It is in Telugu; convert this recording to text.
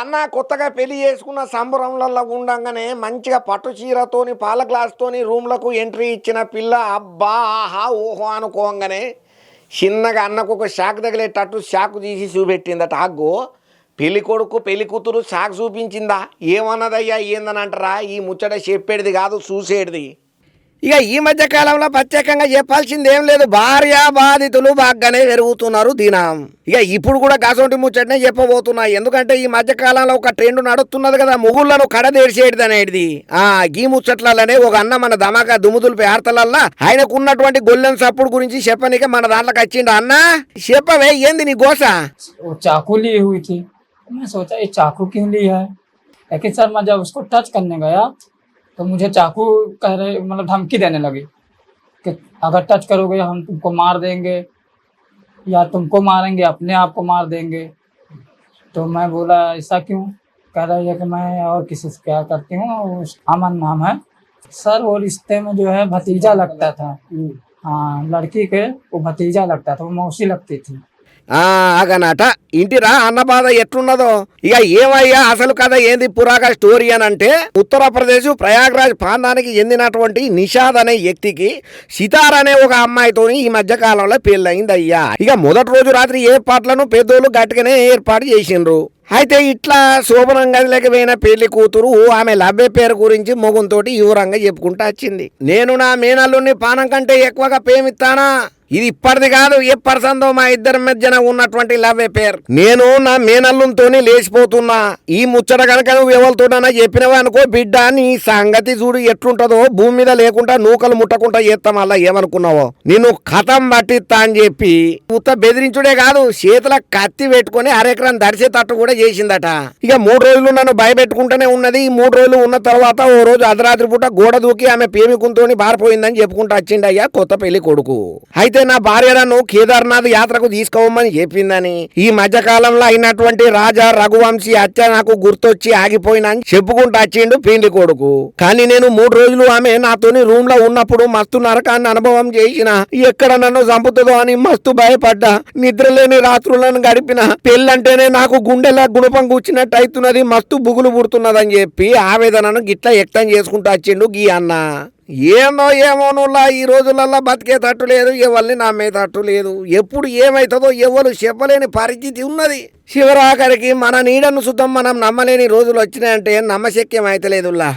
అన్న కొత్తగా పెళ్ళి చేసుకున్న సంబరంలలో ఉండంగానే మంచిగా పట్టు చీరతోని పాల గ్లాస్తోని రూమ్లకు ఎంట్రీ ఇచ్చిన పిల్ల అబ్బా ఆహా ఓహో అనుకోగానే చిన్నగా అన్నకు ఒక షాక్ తగిలేటట్టు షాక్ తీసి చూపెట్టిందట. అగ్గో పెళ్ళి కొడుకు పెళ్ళి కూతురు షాక్ చూపించిందా? ఏమన్నదయ్యా ఏందని అంటారా ఈ ముచ్చట చెప్పేది కాదు చూసేటిది ఇక ఈ మధ్య కాలంలో ప్రత్యేకంగా చెప్పాల్సింది ఏం లేదు భార్య బాధితులు బాగానే పెరుగుతున్నారు దినం ఇక ఇప్పుడు కూడా గసొంటి ముచ్చటనే చెప్పబోతున్నా ఎందుకంటే ఈ మధ్య కాలంలో ఒక ట్రెండ్ నడుస్తున్నది కదా మొగుళ్ళను కడదేర్చేది అనేది ఆ గీ ముచ్చట్లనే ఒక అన్న మన ధమాకా దుముదులు పేర్తలల్లా ఆయనకు ఉన్నటువంటి గొల్లెన్ సప్పుడు గురించి చెప్పనీక మన దాంట్లోకి వచ్చిండు అన్న చెప్పవే ఏంది నీ గోస वो चाकू ली हुई थी मैं सोचा ये चाकू क्यों ली है लेकिन सर मैं जब उसको टच करने गया तो मुझे चाकू कह रहे मतलब धमकी देने लगी कि अगर टच करोगे हम तुमको मार देंगे या तुमको मारेंगे अपने आप को मार देंगे। तो मैं बोला ऐसा क्यों? कह रही है कि मैं और किसी से प्यार करती हूँ अमन नाम है। सर वो रिश्ते में जो है भतीजा लगता था। हाँ लड़की के वो भतीजा लगता था वो मौसी लगती थी। ఆగనాట. ఇంటిరా అన్న బాధ ఎట్లున్నదో. ఇక ఏమయ్యా అసలు కథ ఏంది? పురాగా స్టోరీ అని అంటే ఉత్తరప్రదేశ్ ప్రయాగ్రాజ్ ప్రాంతానికి చెందినటువంటి నిషాద్ అనే వ్యక్తికి సితార్ అనే ఒక అమ్మాయితోని ఈ మధ్య కాలంలో పెళ్ళయింది అయ్యా ఇక మొదటి రోజు రాత్రి ఏర్పాట్లను పెద్దోళ్ళు గట్టిగానే ఏర్పాటు చేసిండ్రు. అయితే ఇట్లా శోభనం గదిలోకి పోయిన పెళ్ళి కూతురు ఆమె లభ్య పేరు గురించి మొగుంతోటి వివరంగా చెప్పుకుంటూ వచ్చింది. నేను నా మేనల్లుని పానం కంటే ఎక్కువగా ప్రేమిస్తానా? ఇది ఇప్పటిది కాదు ఎప్పటిసందో మా ఇద్దరి మధ్యన ఉన్నటువంటి లవ్ పేరు నేను నా మేనల్లుతోని లేచిపోతున్నా. ఈ ముచ్చట కనుక నువ్వు ఎవరితోనన్నా చెప్పినవా అనుకో బిడ్డ నీ సంగతి చూడు ఎట్లుంటదో భూమి మీద లేకుండా నూకలు ముట్టకుండా చేస్తాం అలా ఏమనుకున్నావో. నేను కథం పట్టిస్తా అని చెప్పి ఉత్త బెదిరించుడే కాదు చేతుల కత్తి పెట్టుకొని అరెకరం దడిచేటట్టు కూడా చేసిందట. ఇక మూడు రోజులు నన్ను భయపెట్టుకుంటూనే ఉన్నది. ఈ మూడు రోజులు ఉన్న తర్వాత ఓ రోజు అర్ధరాత్రి పూట గోడ దూకి ఆమె ప్రేమికుంతోని బారిపోయిందని చెప్పుకుంటూ వచ్చిండయ్యా కొత్త పెళ్ళి కొడుకు. అయితే అయితే నా భార్య నన్ను కేదార్నాథ్ యాత్రకు తీసుకోమని చెప్పిందని. ఈ మధ్య కాలంలో అయినటువంటి రాజా రఘువంశీ హత్య నాకు గుర్తొచ్చి ఆగిపోయినా అని చెప్పుకుంటూ వచ్చిండు పెళ్ళి కొడుకు. కానీ నేను మూడు రోజులు ఆమె నాతోని రూమ్లో ఉన్నప్పుడు మస్తు నరకాన్ని అనుభవం చేసిన. ఎక్కడ నన్ను చంపుతుందో అని మస్తు భయపడ్డా. నిద్రలేని రాత్రులను గడిపిన. పెళ్ళంటేనే నాకు గుండెలా గుణపం కూర్చున్నట్టు అవుతున్నది మస్తు బుగులు పుడుతున్నదని చెప్పి ఆవేదనను గిట్లా వ్యక్తం చేసుకుంటూ వచ్చిండు గీ అన్న. ఏందో ఏమో నువ్వులా ఈ రోజులల్లో బతికే తట్టు లేదు ఎవరిని నమ్మే తట్టు లేదు. ఎప్పుడు ఏమవుతుందో ఎవరు చెప్పలేని పరిస్థితి ఉన్నది. శివరాఖరికి మన నీడను శుద్ధం మనం నమ్మలేని రోజులు వచ్చినాయంటే నమ్మశక్యం అయితలేదుల్లా.